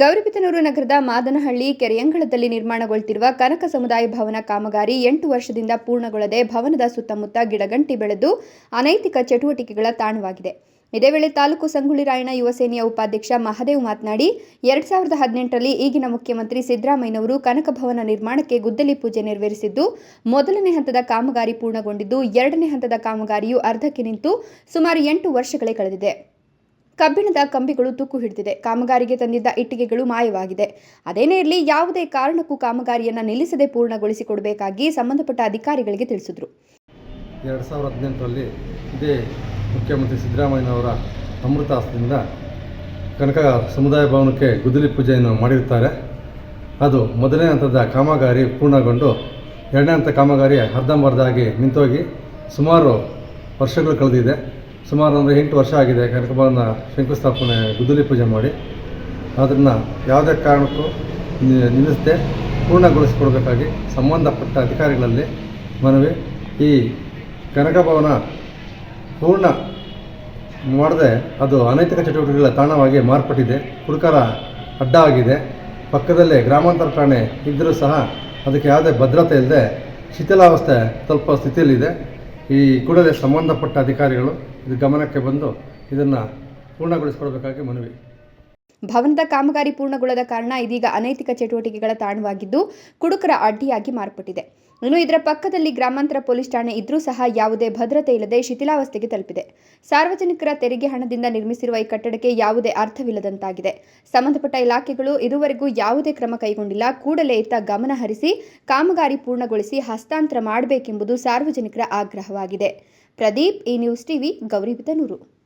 ಗೌರಿಬಿದನೂರು ನಗರದ ಮಾದನಹಳ್ಳಿ ಕೆರೆಯಂಗಳದಲ್ಲಿ ನಿರ್ಮಾಣಗೊಳ್ತಿರುವ ಕನಕ ಸಮುದಾಯ ಭವನ ಕಾಮಗಾರಿ ಎಂಟು ವರ್ಷದಿಂದ ಪೂರ್ಣಗೊಳ್ಳದೆ ಭವನದ ಸುತ್ತಮುತ್ತ ಗಿಡಗಂಟಿ ಬೆಳೆದು ಅನೈತಿಕ ಚಟುವಟಿಕೆಗಳ ತಾಣವಾಗಿದೆ. ಇದೇ ವೇಳೆ ತಾಲೂಕು ಸಂಗೊಳ್ಳಿ ರಾಯಣ್ಣ ಯುವ ಸೇನೆಯ ಉಪಾಧ್ಯಕ್ಷ ಮಹದೇವ್ ಮಾತನಾಡಿ, ಎರಡ್ ಸಾವಿರದ ಹದಿನೆಂಟರಲ್ಲಿ ಈಗಿನ ಮುಖ್ಯಮಂತ್ರಿ ಸಿದ್ದರಾಮಯ್ಯನವರು ಕನಕ ಭವನ ನಿರ್ಮಾಣಕ್ಕೆ ಗುದ್ದಲಿ ಪೂಜೆ ನೆರವೇರಿಸಿದ್ದು, ಮೊದಲನೇ ಹಂತದ ಕಾಮಗಾರಿ ಪೂರ್ಣಗೊಂಡಿದ್ದು, ಎರಡನೇ ಹಂತದ ಕಾಮಗಾರಿಯು ಅರ್ಧಕ್ಕೆ ನಿಂತು ಸುಮಾರು ಎಂಟು ವರ್ಷಗಳೇ ಕಳೆದಿದೆ. ಕಬ್ಬಿಣದ ಕಂಬಿಗಳು ತುಕ್ಕು ಹಿಡಿದಿದೆ. ಕಾಮಗಾರಿಗೆ ತಂದಿದ್ದ ಇಟ್ಟಿಗೆಗಳು ಮಾಯವಾಗಿದೆ. ಅದೇನೇ ಇರಲಿ, ಯಾವುದೇ ಕಾರಣಕ್ಕೂ ಕಾಮಗಾರಿಯನ್ನು ನಿಲ್ಲಿಸದೆ ಪೂರ್ಣಗೊಳಿಸಿಕೊಡಬೇಕಾಗಿ ಸಂಬಂಧಪಟ್ಟ ಅಧಿಕಾರಿಗಳಿಗೆ ತಿಳಿಸಿದರು. ಎರಡು ಸಾವಿರದ ಹದಿನೆಂಟರಲ್ಲಿ ಇದೇ ಮುಖ್ಯಮಂತ್ರಿ ಸಿದ್ದರಾಮಯ್ಯನವರ ಅಮೃತ ಹಸ್ತದಿಂದ ಕನಕ ಸಮುದಾಯ ಭವನಕ್ಕೆ ಗುದ್ದಲಿ ಪೂಜೆಯನ್ನು ಮಾಡಿರುತ್ತಾರೆ. ಅದು ಮೊದಲನೇ ಹಂತದ ಕಾಮಗಾರಿ ಪೂರ್ಣಗೊಂಡು ಎರಡನೇ ಹಂತ ಕಾಮಗಾರಿ ಅರ್ಧಂಬರ್ಧ ಆಗಿ ನಿಂತೋಗಿ ಸುಮಾರು ವರ್ಷಗಳು ಕಳೆದಿದೆ. ಸುಮಾರು ಒಂದು ಎಂಟು ವರ್ಷ ಆಗಿದೆ ಕನಕಭವನ ಶಂಕುಸ್ಥಾಪನೆ ಗುದ್ದಲಿ ಪೂಜೆ ಮಾಡಿ. ಅದನ್ನು ಯಾವುದೇ ಕಾರಣಕ್ಕೂ ನಿಲ್ಲಿಸದೆ ಪೂರ್ಣಗೊಳಿಸಿಕೊಡಬೇಕಾಗಿ ಸಂಬಂಧಪಟ್ಟ ಅಧಿಕಾರಿಗಳಲ್ಲಿ ಮನವಿ. ಈ ಕನಕ ಭವನ ಪೂರ್ಣ ಮಾಡದೆ ಅದು ಅನೈತಿಕ ಚಟುವಟಿಕೆಗಳ ತಾಣವಾಗಿ ಮಾರ್ಪಟ್ಟಿದೆ. ಕುಡುಕರ ಅಡ್ಡ ಆಗಿದೆ. ಪಕ್ಕದಲ್ಲೇ ಗ್ರಾಮಾಂತರ ಠಾಣೆ ಇದ್ದರೂ ಸಹ ಅದಕ್ಕೆ ಯಾವುದೇ ಭದ್ರತೆ ಇಲ್ಲದೆ ಶಿಥಿಲಾವಸ್ಥೆ ಸ್ವಲ್ಪ ಸ್ಥಿತಿಯಲ್ಲಿದೆ. ಈ ಕೂಡಲೇ ಸಂಬಂಧಪಟ್ಟ ಅಧಿಕಾರಿಗಳು ಇದು ಗಮನಕ್ಕೆ ಬಂದು ಇದನ್ನು ಪೂರ್ಣಗೊಳಿಸಿಕೊಡಬೇಕಾಗಿ ಮನವಿ. ಭವನದ ಕಾಮಗಾರಿ ಪೂರ್ಣಗೊಳ್ಳದ ಕಾರಣ ಇದೀಗ ಅನೈತಿಕ ಚಟುವಟಿಕೆಗಳ ತಾಣವಾಗಿದ್ದು ಕುಡುಕರ ಅಡ್ಡಿಯಾಗಿ ಮಾರ್ಪಟ್ಟಿದೆ. ಇನ್ನು ಇದರ ಪಕ್ಕದಲ್ಲಿ ಗ್ರಾಮಾಂತರ ಪೊಲೀಸ್ ಠಾಣೆ ಇದ್ರೂ ಸಹ ಯಾವುದೇ ಭದ್ರತೆ ಇಲ್ಲದೆ ಶಿಥಿಲಾವಸ್ಥೆಗೆ ತಲುಪಿದೆ. ಸಾರ್ವಜನಿಕರ ತೆರಿಗೆ ಹಣದಿಂದ ನಿರ್ಮಿಸಿರುವ ಈ ಕಟ್ಟಡಕ್ಕೆ ಯಾವುದೇ ಅರ್ಥವಿಲ್ಲದಂತಾಗಿದೆ. ಸಂಬಂಧಪಟ್ಟ ಇಲಾಖೆಗಳು ಇದುವರೆಗೂ ಯಾವುದೇ ಕ್ರಮ ಕೈಗೊಂಡಿಲ್ಲ. ಕೂಡಲೇ ಇತ್ತ ಗಮನ ಹರಿಸಿ ಕಾಮಗಾರಿ ಪೂರ್ಣಗೊಳಿಸಿ ಹಸ್ತಾಂತರ ಮಾಡಬೇಕೆಂಬುದು ಸಾರ್ವಜನಿಕರ ಆಗ್ರಹವಾಗಿದೆ. ಪ್ರದೀಪ್ ಈ ನ್ಯೂಸ್ ಟಿವಿ, ಗೌರಿಬಿದನೂರು.